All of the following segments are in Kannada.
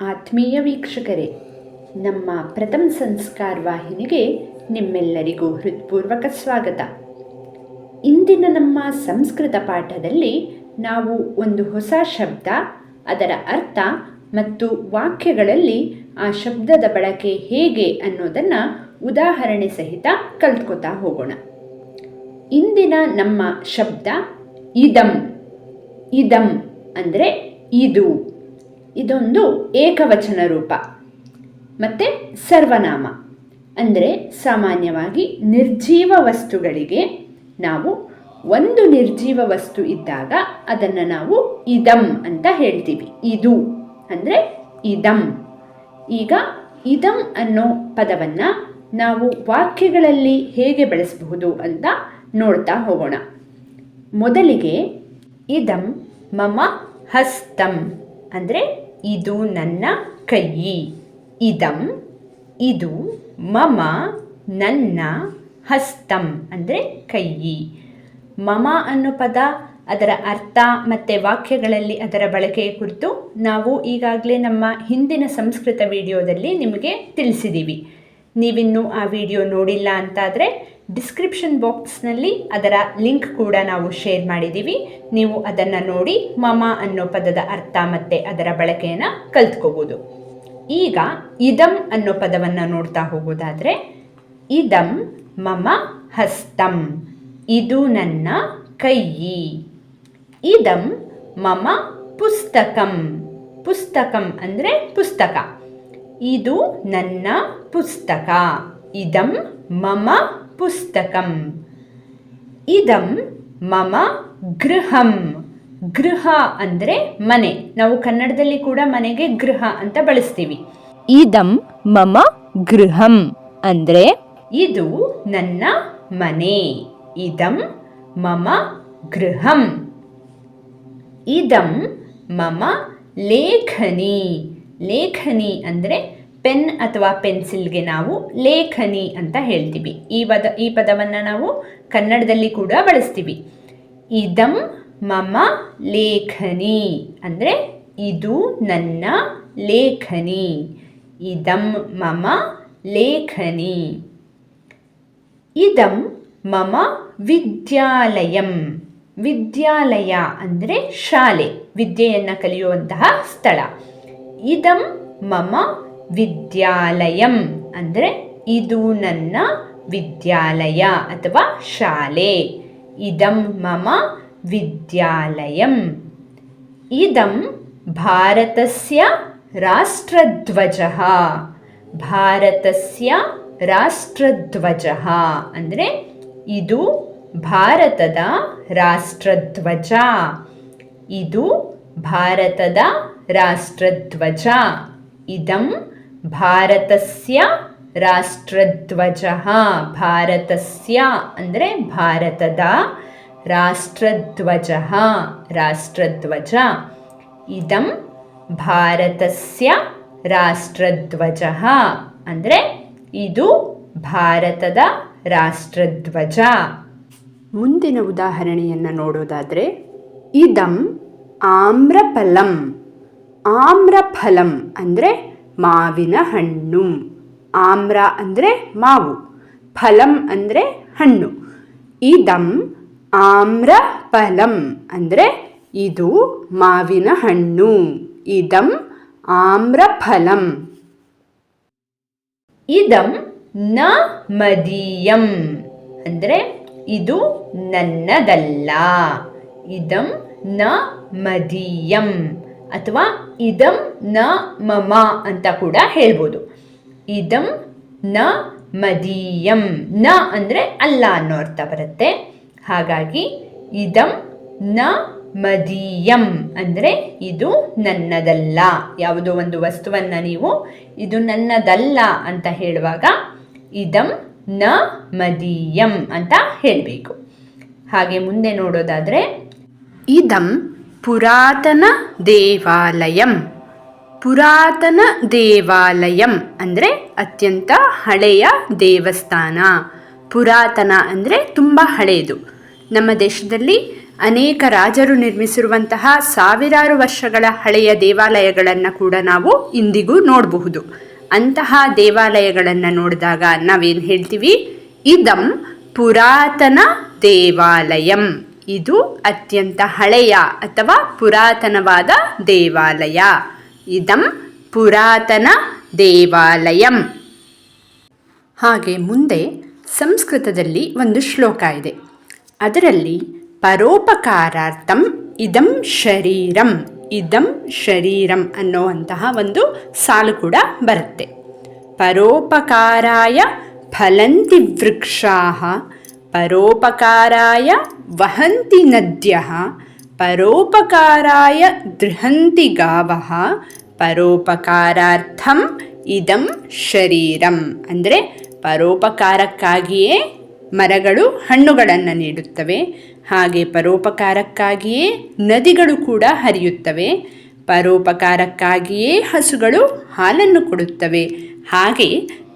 ಆತ್ಮೀಯ ವೀಕ್ಷಕರೇ, ನಮ್ಮ ಪ್ರಥಮ ಸಂಸ್ಕಾರ ವಾಹಿನಿಗೆ ನಿಮ್ಮೆಲ್ಲರಿಗೂ ಹೃತ್ಪೂರ್ವಕ ಸ್ವಾಗತ. ಇಂದಿನ ನಮ್ಮ ಸಂಸ್ಕೃತ ಪಾಠದಲ್ಲಿ ನಾವು ಒಂದು ಹೊಸ ಶಬ್ದ, ಅದರ ಅರ್ಥ ಮತ್ತು ವಾಕ್ಯಗಳಲ್ಲಿ ಆ ಶಬ್ದದ ಬಳಕೆ ಹೇಗೆ ಅನ್ನೋದನ್ನು ಉದಾಹರಣೆ ಸಹಿತ ಕಲ್ತ್ಕೋತಾ ಹೋಗೋಣ. ಇಂದಿನ ನಮ್ಮ ಶಬ್ದ, ಇದಂ. ಇದಂ ಅಂದರೆ ಇದು. ಇದೊಂದು ಏಕವಚನ ರೂಪ. ಮತ್ತು ಸರ್ವನಾಮ. ಅಂದರೆ ಸಾಮಾನ್ಯವಾಗಿ ನಿರ್ಜೀವ ವಸ್ತುಗಳಿಗೆ ನಾವು ಒಂದು ನಿರ್ಜೀವ ವಸ್ತು ಇದ್ದಾಗ ಅದನ್ನು ನಾವು ಇದಂ ಅಂತ ಹೇಳ್ತೀವಿ. ಇದು ಅಂದರೆ ಇದಂ. ಈಗ ಇದಂ ಅನ್ನೋ ಪದವನ್ನು ನಾವು ವಾಕ್ಯಗಳಲ್ಲಿ ಹೇಗೆ ಬಳಸಬಹುದು ಅಂತ ನೋಡ್ತಾ ಹೋಗೋಣ. ಮೊದಲಿಗೆ ಇದಂ ಮಮ ಹಸ್ತಂ. ಅಂದರೆ ಇದು ನನ್ನ ಕೈ. ಇದಂ, ಇದು ಮಮ, ನನ್ನ ಹಸ್ತಂ ಅಂದರೆ ಕೈ. ಮಮ ಅನ್ನೋ ಪದ ಅದರ ಅರ್ಥ ಮತ್ತು ವಾಕ್ಯಗಳಲ್ಲಿ ಅದರ ಬಳಕೆಯ ಕುರಿತು ನಾವು ಈಗಾಗಲೇ ನಮ್ಮ ಹಿಂದಿನ ಸಂಸ್ಕೃತ ವಿಡಿಯೋದಲ್ಲಿ ನಿಮಗೆ ತಿಳಿಸಿದ್ದೀವಿ. ನೀವಿನ್ನೂ ಆ ವಿಡಿಯೋ ನೋಡಿಲ್ಲ ಅಂತಾದರೆ ಡಿಸ್ಕ್ರಿಪ್ಷನ್ ಬಾಕ್ಸ್ನಲ್ಲಿ ಅದರ ಲಿಂಕ್ ಕೂಡ ನಾವು ಶೇರ್ ಮಾಡಿದ್ದೀವಿ. ನೀವು ಅದನ್ನು ನೋಡಿ ಮಮ ಅನ್ನೋ ಪದದ ಅರ್ಥ ಮತ್ತು ಅದರ ಬಳಕೆಯನ್ನು ಕಲ್ತ್ಕೋಬೋದು. ಈಗ ಇದಂ ಅನ್ನೋ ಪದವನ್ನು ನೋಡ್ತಾ ಹೋಗೋದಾದರೆ, ಇದಂ ಮಮ ಹಸ್ತಂ, ಇದು ನನ್ನ ಕೈ ಇದಂ ಮಮ ಪುಸ್ತಕಂ ಪುಸ್ತಕಂ ಅಂದರೆ ಪುಸ್ತಕ. ಇದು ನನ್ನ ಪುಸ್ತಕ. ಇದಂ ಮಮ ಪುಸ್ತಕಂ. ಇದಂ ಮಮ ಗೃಹಂ. ಗೃಹ ಅಂದರೆ ಮನೆ. ನಾವು ಕನ್ನಡದಲ್ಲಿ ಕೂಡ ಮನೆಗೆ ಗೃಹ ಅಂತ ಬಳಸ್ತೀವಿ. ಇದಂ ಮಮ ಗೃಹಂ ಅಂದರೆ? ಇದು ನನ್ನ ಮನೆ. ಇದಂ ಮಮ ಗೃಹಂ. ಇದಂ ಮಮ ಲೇಖನಿ. ಲೇಖನಿ ಅಂದರೆ ಪೆನ್ ಅಥವಾ ಪೆನ್ಸಿಲ್ಗೆ ನಾವು ಲೇಖನಿ ಅಂತ ಹೇಳ್ತೀವಿ. ಈ ಪದ, ಈ ಪದವನ್ನು ನಾವು ಕನ್ನಡದಲ್ಲಿ ಕೂಡ ಬಳಸ್ತೀವಿ. ಇದಂ ಮಮ ಲೇಖನಿ ಅಂದರೆ ಇದು ನನ್ನ ಲೇಖನಿ. ಇದಂ ಮಮ ಲೇಖನಿ. ಇದಂ ಮಮ ವಿದ್ಯಾಲಯಂ. ವಿದ್ಯಾಲಯ ಅಂದರೆ ಶಾಲೆ, ವಿದ್ಯೆಯನ್ನು ಕಲಿಯುವಂತಹ ಸ್ಥಳ. ಇದಂ ಮಮ ವಿದ್ಯಾಲಯಂ ಅಂದರೆ ಇದು ನನ್ನ ವಿದ್ಯಾಲಯ ಅಥವಾ ಶಾಲೆ. ಇದಂ ಮಮ ವಿದ್ಯಾಲಯಂ. ಇದಂ ಭಾರತಸ್ಯ ರಾಷ್ಟ್ರಧ್ವಜ. ಭಾರತಸ್ಯ ರಾಷ್ಟ್ರಧ್ವಜ ಅಂದರೆ ಇದು ಭಾರತದ ರಾಷ್ಟ್ರಧ್ವಜ. ಇದು ಭಾರತದ ರಾಷ್ಟ್ರಧ್ವಜ. ಇದಂ ಭಾರತಸ್ಯ ರಾಷ್ಟ್ರಧ್ವಜ. ಭಾರತಸ್ಯ ಅಂದರೆ ಭಾರತದ ರಾಷ್ಟ್ರಧ್ವಜ. ರಾಷ್ಟ್ರಧ್ವಜ. ಇದಂ ಭಾರತಸ್ಯ ರಾಷ್ಟ್ರಧ್ವಜ. ಅಂದರೆ ಇದು ಭಾರತದ ರಾಷ್ಟ್ರಧ್ವಜ. ಮುಂದಿನ ಉದಾಹರಣೆಯನ್ನು ನೋಡೋದಾದರೆ, ಇದಂ ಆಮ್ರಫಲಂ. ಆಮ್ರಫಲಂ ಅಂದರೆ ಮಾವಿನ ಹಣ್ಣು. ಆಮ್ರ ಅಂದರೆ ಮಾವು, ಫಲಂ ಅಂದರೆ ಹಣ್ಣು. ಇದಂ ಆಮ್ರಫಲಂ ಅಂದರೆ ಇದು ಮಾವಿನ ಹಣ್ಣು. ಇದಂ ಆಮ್ರಫಲಂ ಇದಂ ನ ಮದೀಯಂ ಅಂದರೆ ಇದು ನನ್ನದಲ್ಲ. ಇದಂ ನ ಮದೀಯಂ ಅಥವಾ ಇದಂ ನ ಮಮ ಅಂತ ಕೂಡ ಹೇಳ್ಬೋದು. ಇದಂ ನ ಮದೀಯಂ. ನ ಅಂದರೆ ಅಲ್ಲ ಅನ್ನೋ ಅರ್ಥ ಬರುತ್ತೆ. ಹಾಗಾಗಿ ಇದಂ ನ ಮದೀಯಂ ಅಂದರೆ ಇದು ನನ್ನದಲ್ಲ. ಯಾವುದೋ ಒಂದು ವಸ್ತುವನ್ನು ನೀವು ಇದು ನನ್ನದಲ್ಲ ಅಂತ ಹೇಳುವಾಗ ಇದಂ ನ ಮದೀಯಂ ಅಂತ ಹೇಳಬೇಕು. ಹಾಗೆ ಮುಂದೆ ನೋಡೋದಾದರೆ ಇದಂ ಪುರಾತನ ದೇವಾಲಯಂ. ಪುರಾತನ ದೇವಾಲಯಂ ಅಂದರೆ ಅತ್ಯಂತ ಹಳೆಯ ದೇವಸ್ಥಾನ. ಪುರಾತನ ಅಂದರೆ ತುಂಬ ಹಳೆಯದು ನಮ್ಮ ದೇಶದಲ್ಲಿ ಅನೇಕ ರಾಜರು ನಿರ್ಮಿಸಿರುವಂತಹ ಸಾವಿರಾರು ವರ್ಷಗಳ ಹಳೆಯ ದೇವಾಲಯಗಳನ್ನು ಕೂಡ ನಾವು ಇಂದಿಗೂ ನೋಡಬಹುದು. ಅಂತಹ ದೇವಾಲಯಗಳನ್ನು ನೋಡಿದಾಗ ನಾವೇನು ಹೇಳ್ತೀವಿ? ಇದಂ ಪುರಾತನ ದೇವಾಲಯಂ. ಇದು ಅತ್ಯಂತ ಹಳೆಯ ಅಥವಾ ಪುರಾತನವಾದ ದೇವಾಲಯ. ಇದಂ ಪುರಾತನ ದೇವಾಲಯಂ. ಹಾಗೆ ಮುಂದೆ ಸಂಸ್ಕೃತದಲ್ಲಿ ಒಂದು ಶ್ಲೋಕ ಇದೆ. ಅದರಲ್ಲಿ ಪರೋಪಕಾರಾರ್ಥಂ ಇದಂ ಶರೀರಂ ಇದಂ ಶರೀರಂ ಅನ್ನುವಂತಹ ಒಂದು ಸಾಲು ಕೂಡ ಬರುತ್ತೆ. ಪರೋಪಕಾರಾಯ ಫಲಂತಿ ವೃಕ್ಷಾ ಪರೋಪಕಾರಾಯ ವಹಂತಿ ನದ್ಯ, ಪರೋಪಕಾರಾಯ ದೃಹಂತಿ ಗಾವ, ಪರೋಪಕಾರಾರ್ಥಂ ಇದಂ ಶರೀರಂ. ಅಂದರೆ ಪರೋಪಕಾರಕ್ಕಾಗಿಯೇ ಮರಗಳು ಹಣ್ಣುಗಳನ್ನು ನೀಡುತ್ತವೆ, ಹಾಗೆ ಪರೋಪಕಾರಕ್ಕಾಗಿಯೇ ನದಿಗಳು ಕೂಡ ಹರಿಯುತ್ತವೆ, ಪರೋಪಕಾರಕ್ಕಾಗಿಯೇ ಹಸುಗಳು ಹಾಲನ್ನು ಕೊಡುತ್ತವೆ, ಹಾಗೆ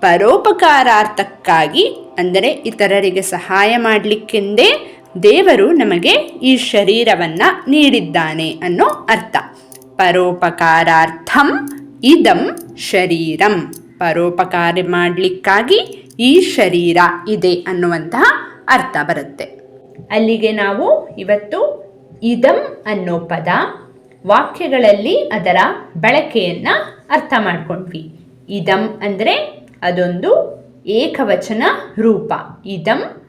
ಪರೋಪಕಾರಾರ್ಥಕ್ಕಾಗಿ ಅಂದರೆ ಇತರರಿಗೆ ಸಹಾಯ ಮಾಡಲಿಕ್ಕೆಂದೇ ದೇವರು ನಮಗೆ ಈ ಶರೀರವನ್ನು ನೀಡಿದ್ದಾನೆ ಅನ್ನೋ ಅರ್ಥ. ಪರೋಪಕಾರಾರ್ಥಂ ಇದಂ ಶರೀರಂ. ಪರೋಪಕಾರ ಮಾಡಲಿಕ್ಕಾಗಿ ಈ ಶರೀರ ಇದೆ ಅನ್ನುವಂತಹ ಅರ್ಥ ಬರುತ್ತೆ. ಅಲ್ಲಿಗೆ ನಾವು ಇವತ್ತು ಇದಂ ಅನ್ನೋ ಪದ ವಾಕ್ಯಗಳಲ್ಲಿ ಅದರ ಬಳಕೆಯನ್ನು ಅರ್ಥ ಮಾಡ್ಕೊಂಡ್ವಿ. ಇದಂ ಅಂದರೆ ಅದೊಂದು ಏಕವಚನ ರೂಪ. ಇದಂ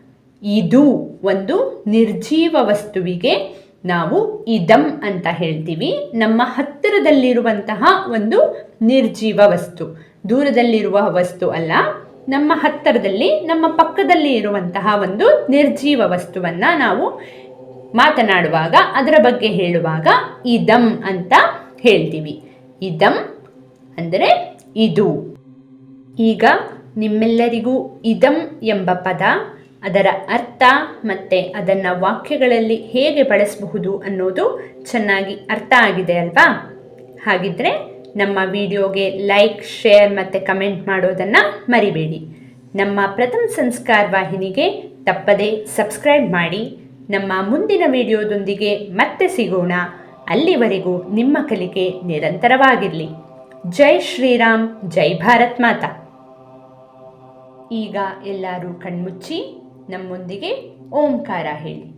ಇದು ಒಂದು ನಿರ್ಜೀವ ವಸ್ತುವಿಗೆ ನಾವು ಇದಂ ಅಂತ ಹೇಳ್ತೀವಿ. ನಮ್ಮ ಹತ್ತಿರದಲ್ಲಿರುವಂತಹ ಒಂದು ನಿರ್ಜೀವ ವಸ್ತು. ದೂರದಲ್ಲಿರುವ ವಸ್ತು ಅಲ್ಲ, ನಮ್ಮ ಹತ್ತಿರದಲ್ಲಿ, ನಮ್ಮ ಪಕ್ಕದಲ್ಲಿ ಇರುವಂತಹ ಒಂದು ನಿರ್ಜೀವ ವಸ್ತುವನ್ನು ನಾವು ಮಾತನಾಡುವಾಗ, ಅದರ ಬಗ್ಗೆ ಹೇಳುವಾಗ ಇದಂ ಅಂತ ಹೇಳ್ತೀವಿ. ಇದಂ ಅಂದರೆ ಇದು. ಈಗ ನಿಮ್ಮೆಲ್ಲರಿಗೂ ಇದಂ ಎಂಬ ಪದ, ಅದರ ಅರ್ಥ ಮತ್ತು ಅದನ್ನು ವಾಕ್ಯಗಳಲ್ಲಿ ಹೇಗೆ ಬಳಸಬಹುದು ಅನ್ನೋದು ಚೆನ್ನಾಗಿ ಅರ್ಥ ಆಗಿದೆ ಅಲ್ವಾ? ಹಾಗಿದ್ರೆ ನಮ್ಮ ವಿಡಿಯೋಗೆ ಲೈಕ್, ಶೇರ್ ಮತ್ತು ಕಮೆಂಟ್ ಮಾಡೋದನ್ನು ಮರಿಬೇಡಿ. ನಮ್ಮ ಪ್ರಥಮ ಸಂಸ್ಕಾರ ವಾಹಿನಿಗೆ ತಪ್ಪದೆ ಸಬ್ಸ್ಕ್ರೈಬ್ ಮಾಡಿ. ನಮ್ಮ ಮುಂದಿನ ವಿಡಿಯೋದೊಂದಿಗೆ ಮತ್ತೆ ಸಿಗೋಣ. ಅಲ್ಲಿವರೆಗೂ ನಿಮ್ಮ ಕಲಿಕೆ ನಿರಂತರವಾಗಿರಲಿ. ಜೈ ಶ್ರೀರಾಮ್, ಜೈ ಭಾರತ್ ಮಾತಾ. ಈಗ ಎಲ್ಲರೂ ಕಣ್ಮುಚ್ಚಿ ನಮ್ಮೊಂದಿಗೆ ಓಂಕಾರ ಹೇಳಿ.